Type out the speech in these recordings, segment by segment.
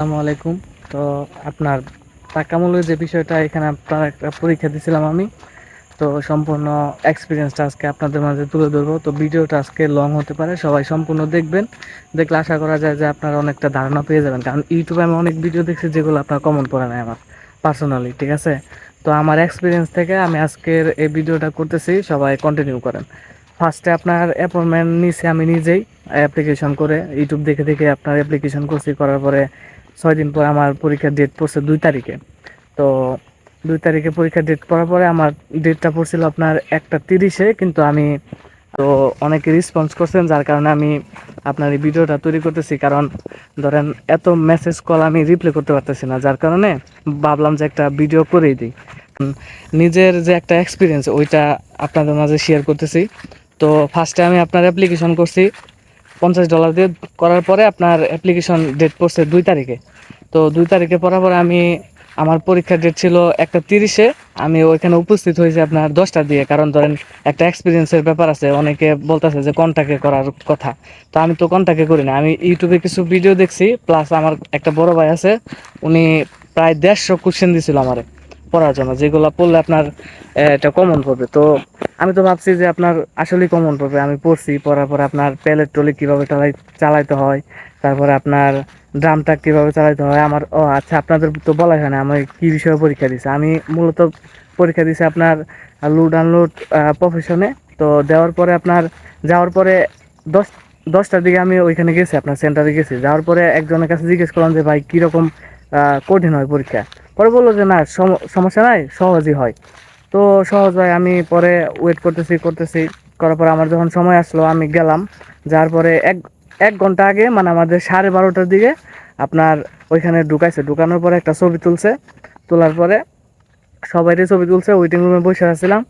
আসসালামু আলাইকুম। তো আপনার টাকামূল্যের যে বিষয়টা, এখানে আপনার একটা পরীক্ষা দিয়েছিলাম আমি। তো সম্পূর্ণ এক্সপিরিয়েন্সটা আজকে আপনাদের মাঝে তুলে ধরবো। তো ভিডিওটা আজকে লং হতে পারে, সবাই সম্পূর্ণ দেখবেন। দেখলে আশা করা যায় যে আপনারা অনেকটা ধারণা পেয়ে যাবেন। কারণ ইউটিউবে আমি অনেক ভিডিও দেখছি যেগুলো আপনার কমন পড়ে নাই আমার পার্সোনালি ঠিক আছে? তো আমার এক্সপিরিয়েন্স থেকে আমি আজকের এই ভিডিওটা করতেছি, সবাই কন্টিনিউ করেন। ফার্স্টে আপনার অ্যাপয়েন্টমেন্ট নিছি আমি নিজেই অ্যাপ্লিকেশন করে, ইউটিউব দেখে দেখে আপনার অ্যাপ্লিকেশন করছি, করার পরে ছয় দিন পর আমার পরীক্ষার ডেট পড়ছে দুই তারিখে। তো দুই তারিখে পরীক্ষার ডেট পড়ার পরে আমার ডেটটা পড়ছিল আপনার একটা তিরিশে, কিন্তু আমি তো অনেকে রেসপন্স করছেন, যার কারণে আমি আপনার এই ভিডিওটা তৈরি করতেছি। কারণ ধরেন, এত মেসেজ কল আমি রিপ্লাই করতে পারতেছি না, যার কারণে ভাবলাম যে একটা ভিডিও করেই দিই। নিজের যে একটা এক্সপিরিয়েন্স ওইটা আপনাদের মাঝে শেয়ার করতেছি। তো ফার্স্টে আমি আপনার অ্যাপ্লিকেশন করছি। পঞ্চাশ ডলার দিয়ে করার পরে আপনার অ্যাপ্লিকেশন ডেট পড়ছে দুই তারিখে। তো দুই তারিখে পড়ার পরে আমি, আমার পরীক্ষার ডেট ছিল একটা তিরিশে। আমি ওইখানে উপস্থিত হয়েছি আপনার দশটা দিয়ে কারণ ধরেন একটা এক্সপিরিয়েন্সের ব্যাপার আছে, অনেকে বলতেছে যে কন্টাক্টে করার কথা। তো আমি তো কন্টাক্টে করি না। আমি ইউটিউবে কিছু ভিডিও দেখছি প্লাস আমার একটা বড় ভাই আছে, উনি প্রায় দেড়শো কোশ্চেন দিয়েছিল আমার পড়ার জন্য, যেগুলো পড়লে আপনার এটা কমন পড়বে। তো আমি তো ভাবছি যে আপনার আসলেই কমন পড়বে আমি পড়ছি, পড়ার পরে আপনার প্যালেট টলি কীভাবে চালাই চালাইতে হয়, তারপরে আপনার ড্রামটা কীভাবে চালাইতে হয়, আমার ও আচ্ছা আপনাদের তো বলা হয় না আমি কী বিষয়ে পরীক্ষা দিছি? আমি মূলত পরীক্ষা দিছি আপনার লুড আনলোড প্রফেশনে তো দেওয়ার পরে আপনার যাওয়ার পরে দশ দশটার দিকে আমি ওইখানে গেছি, আপনার সেন্টারে গেছি। যাওয়ার পরে একজনের কাছে জিজ্ঞেস করলাম যে, ভাই, কীরকম কঠিন হয় পরীক্ষা? পরে বলল যে, না, সম- সমস্যা নাই, সহজই হয়। তো সহজ হয় আমি পরে ওয়েট করতেছি করতেছি, করার পরে আমার যখন সময় আসলো, আমি গেলাম। যার পরে এক এক ঘণ্টা আগে মানে আমাদের সাড়ে বারোটার দিকে আপনার ওইখানে ঢুকাইছে। ঢুকানোর পরে একটা ছবি তুলছে। তোলার পরে সবাইরে ছবি তুলছে ওয়েটিং রুমে বসে আছিলাম।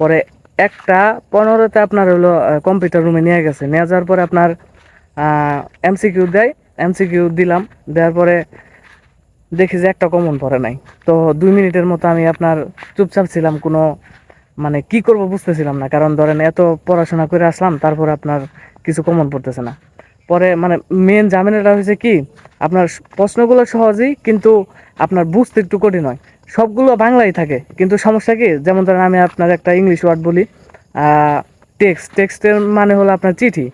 পরে একটা পনেরোতে আপনার হলো কম্পিউটার রুমে নিয়ে গেছে। নিয়ে যাওয়ার পরে আপনার এমসিকিউ দেয়। এমসিকিউ দিলাম। দেওয়ার পরে দেখি যে একটা কমন পড়ে নাই। তো দুই মিনিটের মতো আমি আপনার চুপচাপ ছিলাম, কোনো মানে কি করব বুঝতেছিলাম না। কারণ ধরেন এত পড়াশোনা করে আসলাম, তারপর আপনার কিছু কমন পড়তেছে না। পরে মানে মেন ঝামেলাটা হয়েছে কি, আপনার প্রশ্নগুলো সহজেই কিন্তু আপনার বুঝতে একটু কঠিন হয়। সবগুলো বাংলাই থাকে, কিন্তু সমস্যা কি, যেমন ধরেন আমি আপনার একটা ইংলিশ ওয়ার্ড বলি টেক্সট টেক্সটের মানে হলো আপনার চিঠি।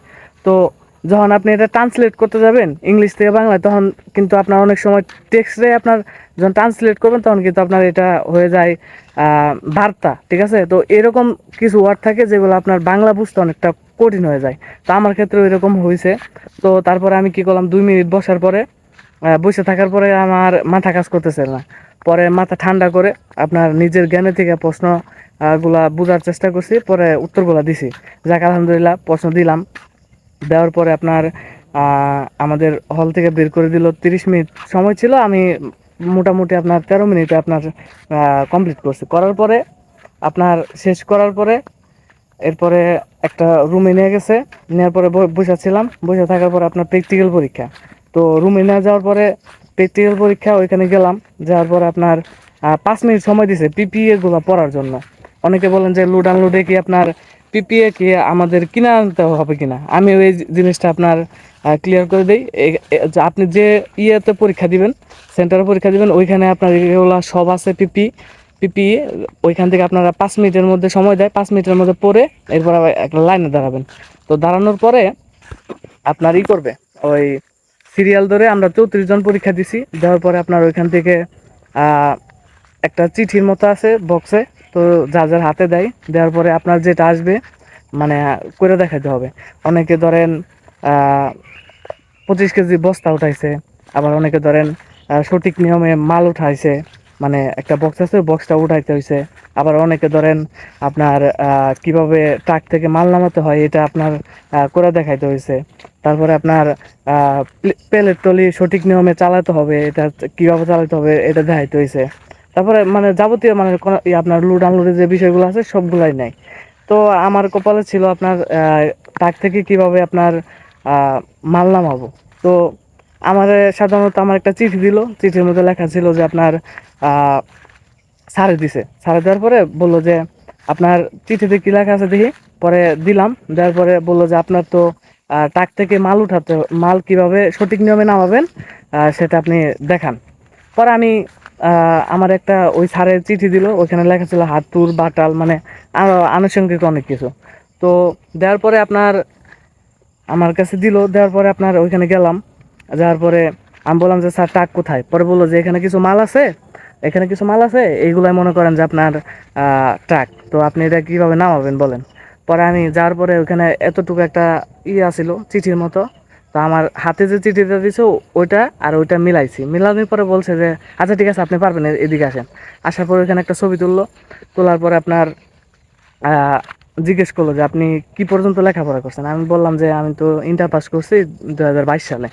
তো যখন আপনি এটা ট্রান্সলেট করতে যাবেন ইংলিশ থেকে বাংলায়, তখন কিন্তু আপনার অনেক সময় টেক্সটে আপনার যখন ট্রান্সলেট করবেন, তখন কিন্তু আপনার এটা হয়ে যায় বার্তা, ঠিক আছে? তো এরকম কিছু ওয়ার্ড থাকে যেগুলো আপনার বাংলা বুঝতে অনেকটা কঠিন হয়ে যায়। তো আমার ক্ষেত্রে এরকম হয়েছে তো তারপরে আমি কি করলাম, দুই মিনিট বসার পরে বসে থাকার পরে আমার মাথা কাজ করতেছে না। পরে মাথা ঠান্ডা করে আপনার নিজের জ্ঞানে থেকে প্রশ্নগুলা বোঝার চেষ্টা করছি, পরে উত্তরগুলা দিছি। যাক, আলহামদুলিল্লাহ, প্রশ্ন দিলাম। দেওয়ার পরে আপনার আমাদের হল থেকে বের করে দিল তিরিশ মিনিট সময় ছিল। আমি মোটামুটি আপনার তেরো মিনিটে আপনার কমপ্লিট করছি। করার পরে, আপনার শেষ করার পরে, এরপরে একটা রুমে নিয়ে গেছে। নেওয়ার পরে ব- বসেছিলাম বসে থাকার পরে আপনার প্র্যাকটিক্যাল পরীক্ষা। তো রুমে নিয়ে যাওয়ার পরে প্র্যাকটিক্যাল পরীক্ষা, ওইখানে গেলাম। যাওয়ার পরে আপনার পাঁচ মিনিট সময় দিছে পিপিএগুলো পড়ার জন্য। অনেকে বলেন যে লোড আনলোডে কি আপনার পিপিএ কি আমাদের কিনে আনতে হবে কিনা? আমি ওই জিনিসটা আপনার ক্লিয়ার করে দিই। আপনি যে ইয়েতে পরীক্ষা দিবেন সেন্টারে পরীক্ষা দিবেন, ওইখানে আপনার এগুলো সব আছে পিপি পিপি ওইখান থেকে আপনারা পাঁচ মিনিটের মধ্যে সময় দেয়, পাঁচ মিনিটের মধ্যে পড়ে এরপর একটা লাইনে দাঁড়াবেন। তো দাঁড়ানোর পরে আপনার ই করবে, ওই সিরিয়াল ধরে আমরা চৌত্রিশ জন পরীক্ষা দিছি, দেওয়ার পরে আপনার ওইখান থেকে একটা চিঠির মতো আছে বক্সে তো যা যার হাতে দেয়, দেওয়ার পরে আপনার যেটা আসবে মানে করে দেখাতে হবে। অনেকে ধরেন পঁচিশ কেজি বস্তা উঠাইছে, আবার অনেকে ধরেন সঠিক নিয়মে মাল উঠাইছে মানে একটা বক্স আছে বক্সটা উঠাইতে হয়েছে আবার অনেকে ধরেন, আপনার কীভাবে ট্রাক থেকে মাল নামাতে হয়, এটা আপনার করে দেখাইতে হয়েছে তারপরে আপনার প্লেট টলি সঠিক নিয়মে চালাতে হবে, এটা কীভাবে চালাতে হবে, এটা দেখাইতে হয়েছে তারপরে মানে যাবতীয় মানে আপনার লুড আনলোডের যে বিষয়গুলো আছে সবগুলাই নাই তো আমার কপালে ছিল আপনার ট্রাক থেকে কীভাবে আপনার মাল নামাবো। তো আমার সাধারণত আমার একটা চিঠি দিল। চিঠির মধ্যে লেখা ছিল যে আপনার ছাড়ে দিছে। ছাড়ে দেওয়ার পরে বলল যে, আপনার চিঠিতে কি লেখা আছে দেখি। পরে দিলাম। দেওয়ার পরে বলল যে, আপনার তো টাক থেকে মাল উঠাতে, মাল কীভাবে সঠিক নিয়মে নামাবেন সেটা আপনি দেখান। পরে আমি আমার একটা ওই স্যারের চিঠি দিল ওখানে লেখা ছিল হাতুর বাটাল মানে আরও আনুষঙ্গিক অনেক কিছু। তো দেওয়ার পরে আপনার, আমার কাছে দিল, দেওয়ার পরে আপনার ওইখানে গেলাম, যাওয়ার পরে আমি বললাম যে, স্যার, টাক কোথায়? পরে বলল যে, এখানে কিছু মাল আছে? এখানে কিছু মাল আছে? এইগুলাই মনে করেন যে, আপনার ট্রাক তো আপনি এটা কীভাবে নামাবেন বলেন? পরে আমি যাওয়ার পরে ওখানে এতটুকু একটা ইয়ে আসিল চিঠির মতো। তো আমার হাতে যে চিঠিটা দিছো ওইটা আর ওইটা মিলাইছি। মিলানোর পরে বলছে যে আচ্ছা ঠিক আছে, আপনি পারবেন এদিকে আসেন। আসার পরে ওখানে একটা ছবি তুললো। তোলার পরে আপনার জিজ্ঞেস করল যে, আপনি কি পর্যন্ত লেখাপড়া করছেন? আমি বললাম যে, আমি তো ইন্টার পাস করছি দু হাজার বাইশ সালে।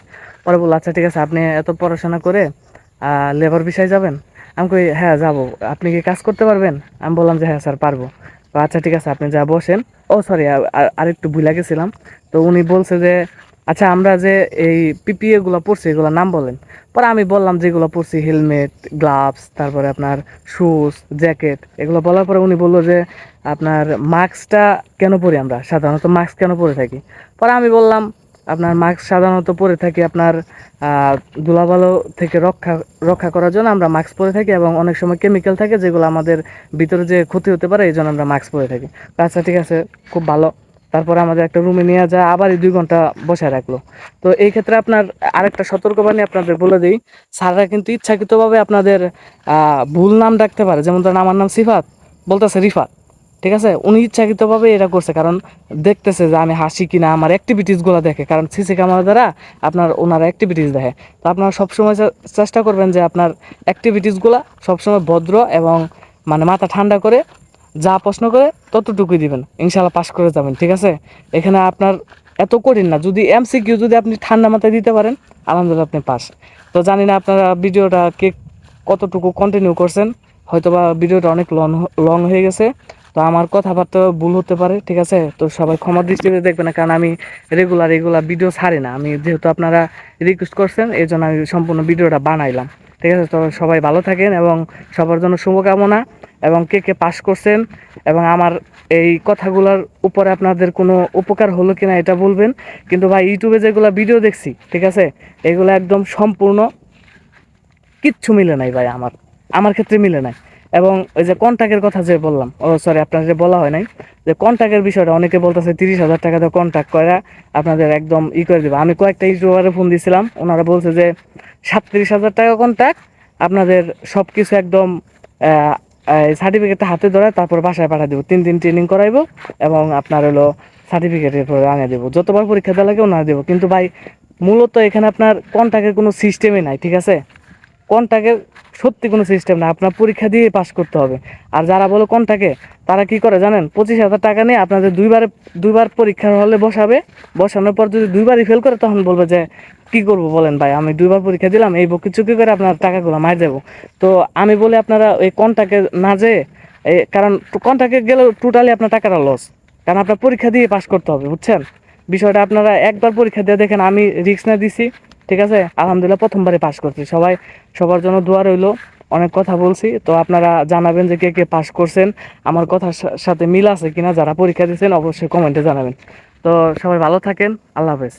পরে বলল আচ্ছা ঠিক আছে, আপনি এত পড়াশোনা করে লেবার বিষয়ে যাবেন? আমি কই হ্যাঁ যাব। আপনি কি কাজ করতে পারবেন? আমি বললাম যে হ্যাঁ স্যার, পারব। আচ্ছা ঠিক আছে, আপনি যা বসেন। ও সরি আরেকটু ভুলে গেছিলাম। তো উনি বলছে যে আচ্ছা আমরা যে এই পিপিএ গুলো পড়ছি, এগুলোর নাম বলেন। পরে আমি বললাম যেগুলো পড়ছি হেলমেট গ্লাভস তারপরে আপনার শুজ জ্যাকেট এগুলো বলার পরে উনি বলল যে আপনার মাস্কটা কেন পরি আমরা? সাধারণত মাস্ক কেন পরে থাকি? পরে আমি বললাম, আপনার মাস্ক সাধারণত পরে থাকি আপনার ধুলাবালো থেকে রক্ষা রক্ষা করার জন্য আমরা মাস্ক পরে থাকি এবং অনেক সময় কেমিক্যাল থাকে যেগুলো আমাদের ভিতরে যে ক্ষতি হতে পারে, এই জন্য আমরা মাস্ক পরে থাকি। আচ্ছা ঠিক আছে, খুব ভালো। তারপরে আমাদের একটা রুমে নিয়ে যায় আবার দুই ঘণ্টা বসায় রাখল। তো এই ক্ষেত্রে আপনার আরেকটা সতর্কবাণী আপনাদের বলে দিই, স্যাররা কিন্তু ইচ্ছাকৃতভাবে আপনাদের ভুল নাম ডাকতে পারে। যেমন ধরেন আমার নাম সিফাত, বলতেছে রিফাত, ঠিক আছে? উনি ইচ্ছাকৃতভাবে এটা করছে, কারণ দেখতেছে যে আমি হাসি কিনা, আমার অ্যাক্টিভিটিসগুলো দেখে। কারণ সিসি ক্যামেরা দ্বারা আপনার ওনার অ্যাক্টিভিটিস দেখে। তো আপনারা সবসময় চেষ্টা করবেন যে আপনার অ্যাক্টিভিটিসগুলো সবসময় ভদ্র এবং মানে মাথা ঠান্ডা করে যা প্রশ্ন করে ততটুকুই দিবেন। ইনশাল্লাহ পাস করে যাবেন, ঠিক আছে? এখানে আপনার এত কঠিন না। যদি এমসিকিউ যদি আপনি ঠান্ডা মাথায় দিতে পারেন, আলহামদুলিল্লাহ আপনি পাস তো জানি না আপনারা ভিডিওটা কে কতটুকু কন্টিনিউ করছেন, হয়তোবা ভিডিওটা অনেক লং লং হয়ে গেছে। তো আমার কথাবার্তা ভুল হতে পারে, ঠিক আছে? তো সবাই ক্ষমা দৃষ্টিতে দেখবে না, কারণ আমি রেগুলার এগুলা ভিডিও ছাড়ি না। আমি যেহেতু আপনারা রিকোয়েস্ট করছেন এই জন্য আমি সম্পূর্ণ ভিডিওটা বানাইলাম, ঠিক আছে? তো সবাই ভালো থাকেন এবং সবার জন্য শুভকামনা। এবং কে কে পাস করছেন এবং আমার এই কথাগুলোর উপরে আপনাদের কোনো উপকার হলো কিনা এটা বলবেন। কিন্তু ভাই, ইউটিউবে যেগুলো ভিডিও দেখছি, ঠিক আছে, এগুলো একদম সম্পূর্ণ কিচ্ছু মিলে নাই ভাই আমার। আমার ক্ষেত্রে মিলে নাই। এবং ওই যে কন্ট্যাক্টের কথা যে বললাম, ও সরি আপনার যে বলা হয় নাই, যে কন্ট্যাক্টের বিষয়টা অনেকে বলতেছে তিরিশ হাজার টাকা দিয়ে কন্ট্যাক্ট করে আপনাদের একদম ই করে দেবে। আমি কয়েকটা ইউটিউবারে ফোন দিয়েছিলাম ওনারা বলছে যে সাতত্রিশ হাজার টাকা কন্ট্যাক্ট আপনাদের সব কিছু একদম সার্টিফিকেটটা হাতে ধরে তারপর বাসায় পাঠিয়ে দেবো। তিন দিন ট্রেনিং করাইবো এবং আপনার হলো সার্টিফিকেটের পরে আনিয়ে দেবো। যতবার পরীক্ষা দেওয়া লাগে ওনারা দেবো। কিন্তু ভাই, মূলত এখানে আপনার কন্ট্যাক্টের কোনো সিস্টেমই নাই, ঠিক আছে? কন্টাকে সত্যি কোনো সিস্টেম না আপনার পরীক্ষা দিয়ে পাশ করতে হবে। আর যারা বলে কন্টাকে তারা কি করে জানেন? পঁচিশ হাজার টাকা নিয়ে আপনাদের দুইবার দুইবার পরীক্ষার হলে বসাবে। বসানোর পর যদি দুইবারই ফেল করে, তখন বলবে যে কি করব বলেন ভাই? আমি দুইবার পরীক্ষা দিলাম, এই বকি চুকি করে আপনার টাকাগুলো মার যাব তো আমি বলি আপনারা ওই কন্টাকে না এই কারণ কন্টাকে গেলে টোটালি আপনার টাকাটা লস কারণ আপনার পরীক্ষা দিয়ে পাস করতে হবে, বুঝছেন? বিষয়টা আপনারা একবার পরীক্ষা দিয়ে দেখেন, আমি রিক্স না দিছি, ঠিক আছে? আলহামদুলিল্লাহ প্রথমবারে পাস করছি। সবাই, সবার জন্য দোয়া রইল, অনেক কথা বলছি। তো আপনারা জানাবেন যে কে কে পাস করছেন, আমার কথার সাথে মিল আছে কিনা, যারা পরীক্ষা দিয়েছেন, অবশ্যই কমেন্টে জানাবেন। তো সবাই ভালো থাকেন, আল্লাহ হাফেজ।